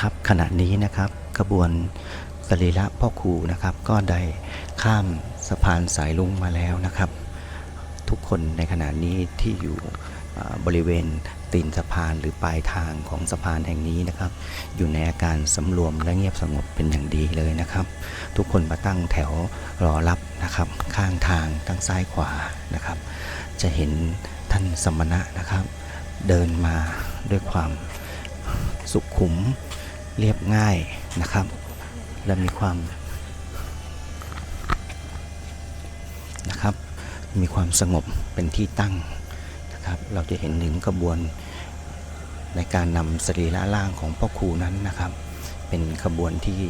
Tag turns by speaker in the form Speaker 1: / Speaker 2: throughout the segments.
Speaker 1: ครับขณะนี้นะครับขบวนสรีระพ่อครูนะครับ ก็ได้ข้ามสะพานสายลุงมาแล้วนะครับ ทุกคนในขณะนี้ที่อยู่บริเวณตีนสะพานหรือปลายทางของสะพานแห่งนี้นะครับ อยู่ในอาการสำรวมและเงียบสงบเป็นอย่างดีเลยนะครับ ทุกคนมาตั้งแถวรอรับนะครับ ข้างทางทั้งซ้ายขวานะครับ จะเห็นท่านสมณะนะครับ เดินมาด้วยความสุขุม เรียบง่ายนะครับ และมีความนะครับ มีความสงบเป็นที่ตั้งนะครับ เราจะเห็นถึงกระบวนในการนำสรีระร่างของพ่อครูนั้นนะครับ เป็นขบวนที่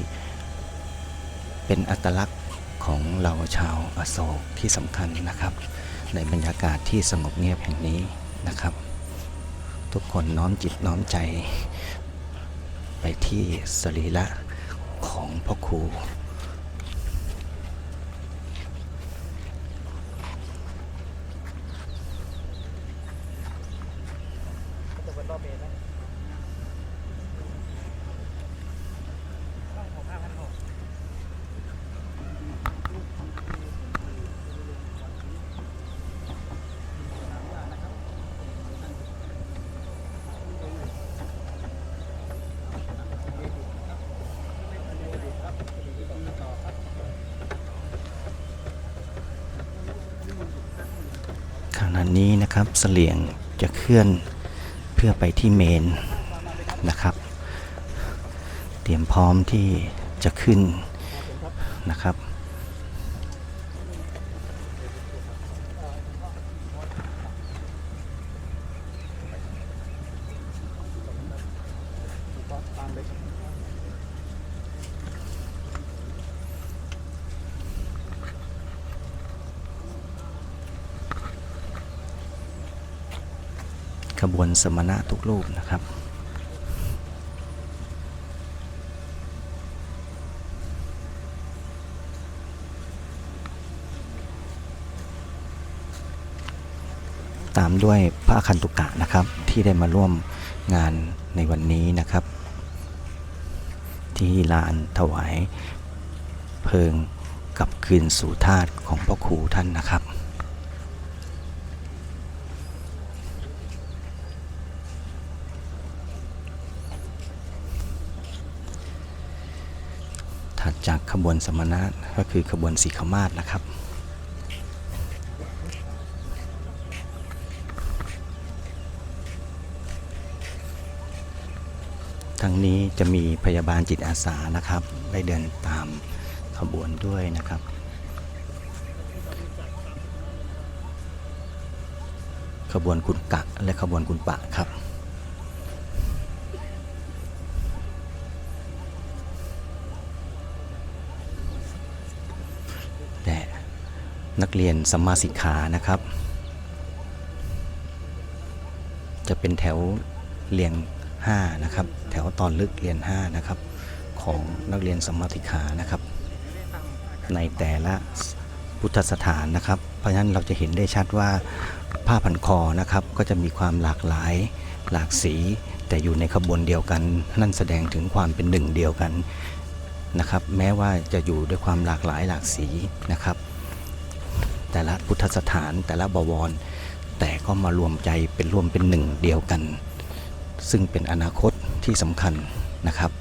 Speaker 1: เป็นอัตลักษณ์ของเราชาวอโศกที่สำคัญนะครับ ในบรรยากาศที่สงบเงียบแห่งนี้นะครับ ทุกคนน้อมจิตน้อมใจ ไปที่สรีระของพ่อครูข ณะนี้นะครับเสลี่ยงจะเคลื่อนเพื่อไปที่เมนนะครับ เตรียมพร้อมที่จะขึ้นนะครับ ขบวนสมณะทุกรูปนะครับ ตามด้วยพระคันตุกะนะครับที่ได้มาร่วมงานในวันนี้นะครับ ที่ลานถวายเพลิงกับคืนสู่ธาตุของพ่อครูท่านนะครับ ถัด จากขบวนสมณะก็คือขบวนสีขมาศนะครับทั้งนี้จะมีพยาบาลจิตอาสานะครับ ได้เดินตามขบวนด้วยนะครับ ขบวนกุณกะและขบวนกุณปะครับ และ นักเรียนสัมมาสิกขานะครับ จะเป็นแถวเรียง5นะครับ แถวตอนลึกเรียน5นะครับของนักเรียนสัมมาสิกขานะครับ ในแต่ละพุทธสถานนะครับ เพราะฉะนั้นเราจะเห็นได้ชัดว่าผ้าพันคอนะครับก็จะมีความหลากหลายหลากสี แต่อยู่ในขบวนเดียวกัน นั่นแสดงถึงความเป็นหนึ่งเดียวกันนะครับ แม้ว่าจะอยู่ด้วยความหลากหลายหลากสีนะครับ แต่ละพุทธสถานแต่ละบวร แต่ก็มารวมใจเป็นรวมเป็นหนึ่งเดียวกัน ซึ่งเป็นอนาคตที่สำคัญนะครับ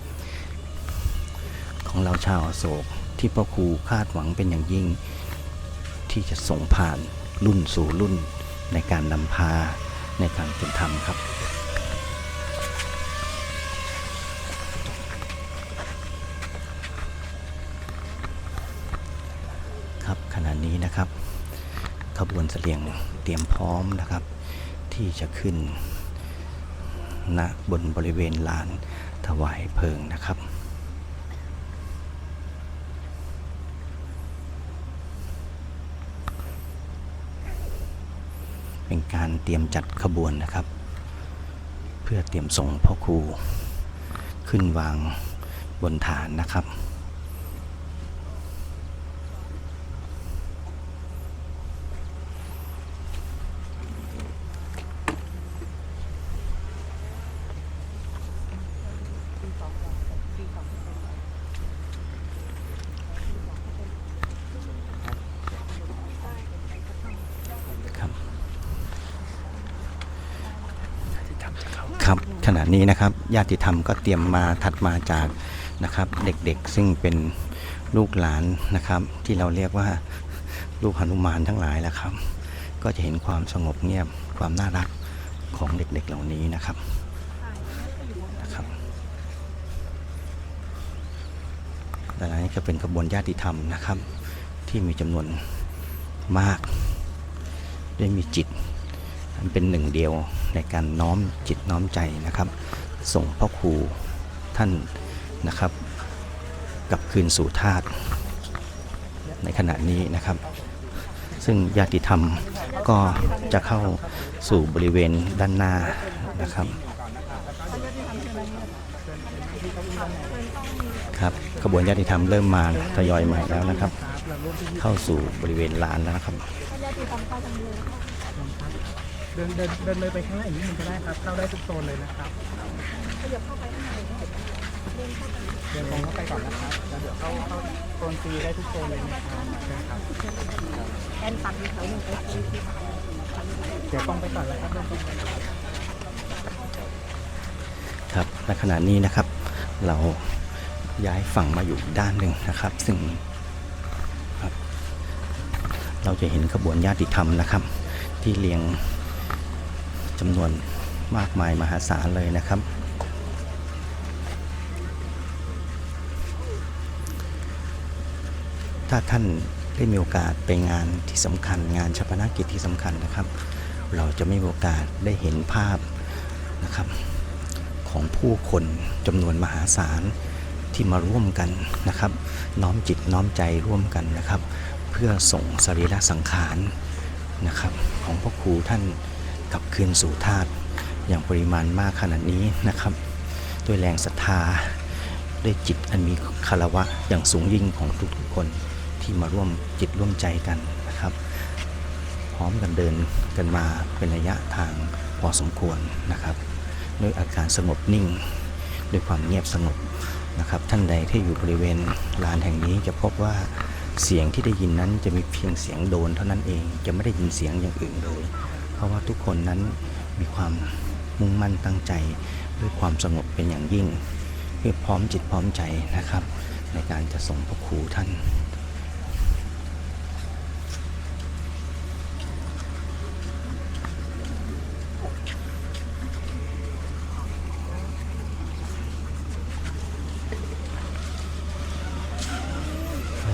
Speaker 1: ของเราชาวโศกที่พ่อครูคาดหวังเป็นอย่างยิ่ง ที่จะส่งผ่านรุ่นสู่รุ่นในการนำพาในการเป็นธรรมครับขณะนี้นะครับ ขบ วนเสลียงเตรียมพร้อมนะครับ ที่จะขึ้นณบนบริเวณลานถวายเพลิงนะครับเป็นการเตรียมจัดขบวนนะครับ เพื่อเตรียมส่งพ่อครู ขึ้นวางบนฐานนะครับ ครับ ขณะนี้นะครับญาติธรรมก็เตรียมมาถัดมาจากนะครับเด็กๆซึ่งเป็นลูกหลานนะครับ ที่เราเรียกว่าลูกหนุมานทั้งหลายแล้วครับ ก็จะเห็นความสงบเงียบความน่ารักของเด็กๆเหล่านี้นะครับนะครับดังนั้นก็เป็นกระบวนญาติธรรมนะครับ ที่มีจำนวนมาก ได้มีจิต อันเป็นหนึ่งเดียวในการน้อมจิตน้อมใจนะครับ ส่งพ่อครูท่านนะครับกลับคืนสู่ธาตุในขณะนี้นะครับ ซึ่งญาติธรรมก็จะเข้าสู่บริเวณด้านหน้านะครับครับขบวนญาติธรรมเริ่มมาทยอยมาแล้วนะครับ เข้าสู่บริเวณลานแล้วนะครับ
Speaker 2: เดินเดินเดินเลยไปข้างหน้าอีกนิดนึงก็ได้ครับ เข้าได้ทุกโซนเลยนะครับเดินตรงเข้าไปก่อนนะครับแล้วเดี๋ยวเข้าเข้าโซนซีได้ทุกโซนเลยนะครับนะครับ
Speaker 3: แอนตันมีแถวหนึ่งเอสซี
Speaker 2: เดี๋ยวตรงไปก่อนเลยครับเดินตรงไป
Speaker 1: ครับณขณะนี้นะครับ เราย้ายฝั่งมาอยู่ด้านหนึ่งนะครับ ซึ่งรเราจะเห็นขบวนญาติธรรมนะครับ ที่เรียง จำนวนมากมายมหาศาลเลยนะครับ ถ้าท่านได้มีโอกาสไปงานที่สำคัญ งานชาปนกิจที่สำคัญนะครับ เราจะไม่มีโอกาสได้เห็นภาพนะครับของผู้คนจำนวนมหาศาลที่มาร่วมกันนะครับ น้อมจิตน้อมใจร่วมกันนะครับ เพื่อส่งสรีระสังขารนะครับ ของพ่อครูท่าน กลับคืนสู่ธาตุอย่างปริมาณมากขนาดนี้นะครับ ด้วยแรงศรัทธาด้วยจิตอันมีคารวะอย่างสูงยิ่งของทุกๆคนที่มาร่วมจิตร่วมใจกันนะครับ พร้อมกันเดินกันมาเป็นระยะทางพอสมควรนะครับ ด้วยอาการสงบนิ่ง ด้วยความเงียบสงบนะครับ ท่านใดที่อยู่บริเวณลานแห่งนี้จะพบว่าเสียงที่ได้ยินนั้นจะมีเพียงเสียงโดนเท่านั้นเองจะไม่ได้ยินเสียงอย่างอื่นเลย เพราะว่าทุกคนนั้นมีความมุ่งมั่นตั้งใจ ด้วยความสงบเป็นอย่างยิ่ง เพื่อพร้อมจิตพร้อมใจนะครับ ในการจะส่งพระครูท่าน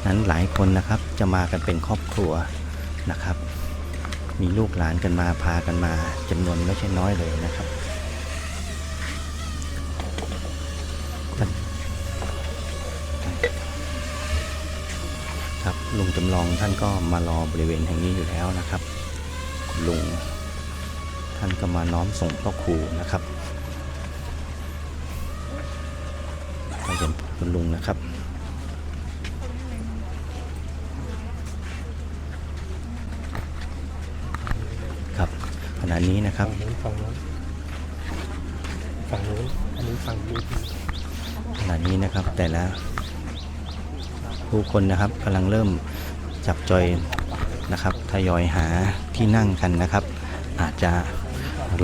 Speaker 1: นั้นหลายคนนะครับจะมากันเป็นครอบครัวนะครับ มีลูกหลานกันมาพากันมาจำนวนไม่ใช่น้อยเลยนะครับท่านครับลุงจำลองท่านก็มารอบริเวณแห่งนี้อยู่แล้วนะครับลุงท่านก็มาน้อมส่งพ่อครูนะครับท่าเป็นคุณลุงนะครับ ขณะนี้นะครับ
Speaker 2: ฝั่งนู้นฝั่งนู้นอันนี้ฝั่งนู้น
Speaker 1: ขณะนี้นะครับแต่ละผู้คนนะครับกำลังเริ่มจับจอยนะครับทยอยหาที่นั่งกันนะครับ อาจจะ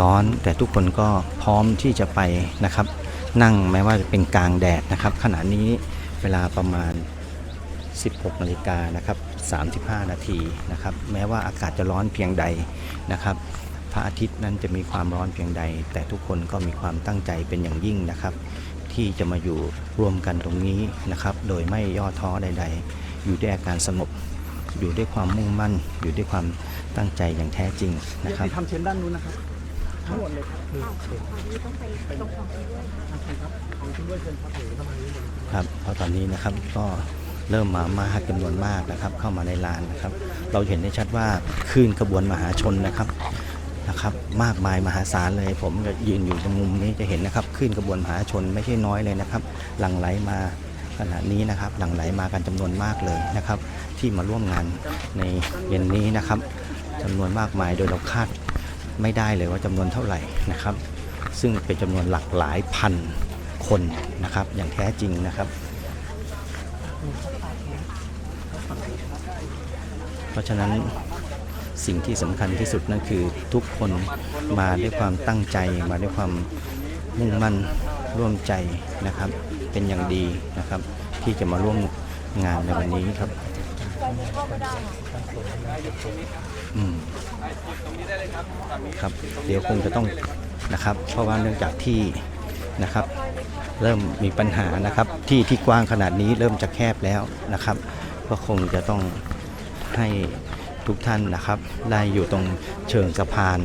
Speaker 1: ร้อนแต่ทุกคนก็พร้อมที่จะไปนะครับ นั่งแม้ว่าจะเป็นกลางแดดนะครับ ขณะนี้เวลาประมาณ 16นาฬิกานะครับ35 นาทีนะครับ แม้ว่าอากาศจะร้อนเพียงใดนะครับ พระอาทิตย์นั้นจะมีความร้อนเพียงใด แต่ทุกคนก็มีความตั้งใจเป็นอย่างยิ่งนะครับ ที่จะมาอยู่ร่วมกันตรงนี้นะครับ โดยไม่ย่อท้อใด ๆ อยู่ด้วยอาการสงบอยู่ด้วยความมุ่งมั่น อยู่ด้วยความตั้งใจอย่างแท้จริงนะครับ
Speaker 2: ที่ทำเชนด้านนู้นนะครับทั้งหมดเลยครับนี่เชิญ
Speaker 3: ตอนนี้ต้องไปตรงของที่ด้วย
Speaker 2: ครับของคุณด้วยเชิญครับหรือประมาณนี้เลย
Speaker 1: ครับเพราะตอนนี้นะครับก็เริ่มมามากจำนวนมากนะครับ เข้ามาในลานนะครับ เราเห็นได้ชัดว่าคลื่นขบวนมหาชนนะครับ นะครับมากมายมหาศาลเลย ผมจะยืนอยู่ตรงมุมนี้จะเห็นนะครับคลื่นขบวนมหาชนไม่ใช่น้อยเลยนะครับ หลั่งไหลมาขณะนี้นะครับหลั่งไหลมากันจำนวนมากเลยนะครับ ที่มาร่วมงานในเย็นนี้นะครับจำนวนมากมายโดยเราคาดไม่ได้เลยว่าจำนวนเท่าไหร่นะครับ ซึ่งเป็นจำนวนหลักหลายพันคนนะครับ อย่างแท้จริงนะครับ เพราะฉะนั้น สิ่งที่สำคัญที่สุดนั่นคือทุกคนมาด้วยความตั้งใจ มาด้วยความมุ่งมั่นร่วมใจนะครับ เป็นอย่างดีนะครับ ที่จะมาร่วมงานในวันนี้ครับอืมครับ เดี๋ยวคงจะต้องนะครับ เพราะว่าเนื่องจากที่นะครับ เริ่มมีปัญหานะครับ ที่ที่กว้างขนาดนี้เริ่มจะแคบแล้วนะครับ ก็คงจะต้องให้ ทุกท่านนะครับได้อยู่ตรงเชิงสะพาน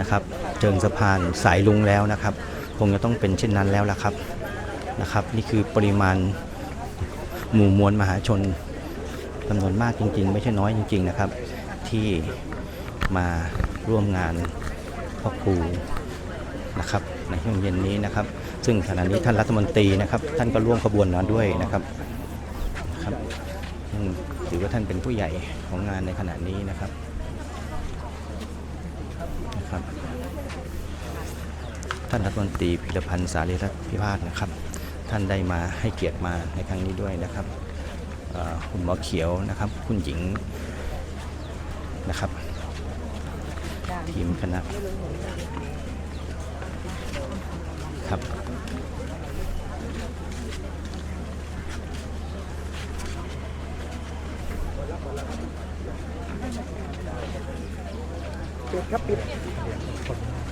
Speaker 1: นะครับเชิงสะพานสายลุงแล้วนะครับคงจะต้องเป็นเช่นนั้นแล้วละครับนะครับ นี่คือปริมาณหมู่มวลมหาชนจำนวนมากจริง ๆ ไม่ใช่น้อยจริง ๆนะครับ ที่มาร่วมงานพ่อครูนะครับในช่วงเย็นนี้นะครับ ซึ่งขณะนี้ท่านรัฐมนตรีนะครับ ท่านก็ร่วมขบวนมาด้วยนะครับนะครับ ถือว่าท่านเป็นผู้ใหญ่ของงานในขณะนี้นะครับนะครับ ท่านรัฐมนตรีพิรพันธ์สารีรัตพิพาทนะครับ ท่านได้มาให้เกียรติมาในครั้งนี้ด้วยนะครับคุณหมอเขียวนะครับ คุณหญิงนะครับ ทีมคณะครับ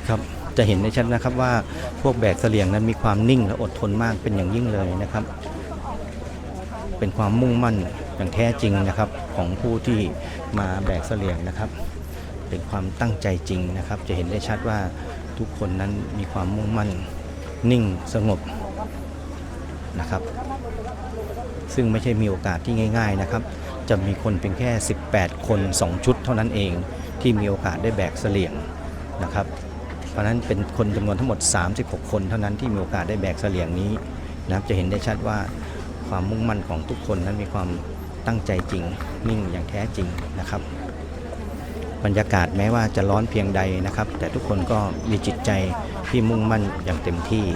Speaker 1: ครับจะเห็นได้ชัดนะครับว่าพวกแบกเสลียงนั้นมีความนิ่งและอดทนมากเป็นอย่างยิ่งเลยนะครับ เป็นความมุ่งมั่นอย่างแท้จริงนะครับของผู้ที่มาแบกเสลียงนะครับ เป็นความตั้งใจจริงนะครับ จะเห็นได้ชัดว่าทุกคนนั้นมีความมุ่งมั่นนิ่งสงบนะครับ ซึ่งไม่ใช่มีโอกาสที่ง่าย ๆนะครับ จะมีคนเพียงแค่ 18 คน 2 ชุดเท่านั้นเอง ที่มีโอกาสได้แบกเสลี่ยงนะครับ เพราะนั้นเป็นคนจำนวนทั้งหมด 36 คนเท่านั้นที่มีโอกาสได้แบกเสลี่ยงนี้นะครับจะเห็นได้ชัดว่าความมุ่งมั่นของทุกคนนั้นมีความตั้งใจจริง นิ่งอย่างแท้จริงนะครับ บรรยากาศแม้ว่าจะร้อนเพียงใดนะครับ แต่ทุกคนก็มีจิตใจที่มุ่งมั่นอย่างเต็มที่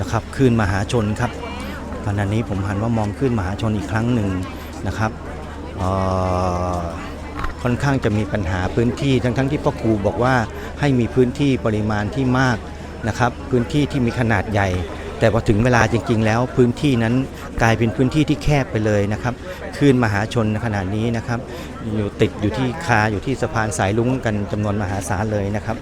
Speaker 1: นะครับคลื่นมหาชนครับขณะนี้ผมหันว่ามองคลื่นมหาชนอีกครั้งหนึ่งนะครับ ค่อนข้างจะมีปัญหาพื้นที่ทั้งๆที่พ่อครูบอกว่าให้มีพื้นที่ปริมาณที่มากนะครับ พื้นที่ที่มีขนาดใหญ่ แต่พอถึงเวลาจริง ๆ แล้วพื้นที่นั้นกลายเป็นพื้นที่ที่แคบไปเลยนะครับคลื่นมหาชนขนาดนี้นะครับ อยู่ติดอยู่ที่คาอยู่ที่สะพานสายลุงกันจำนวนมหาศาลเลยนะครับ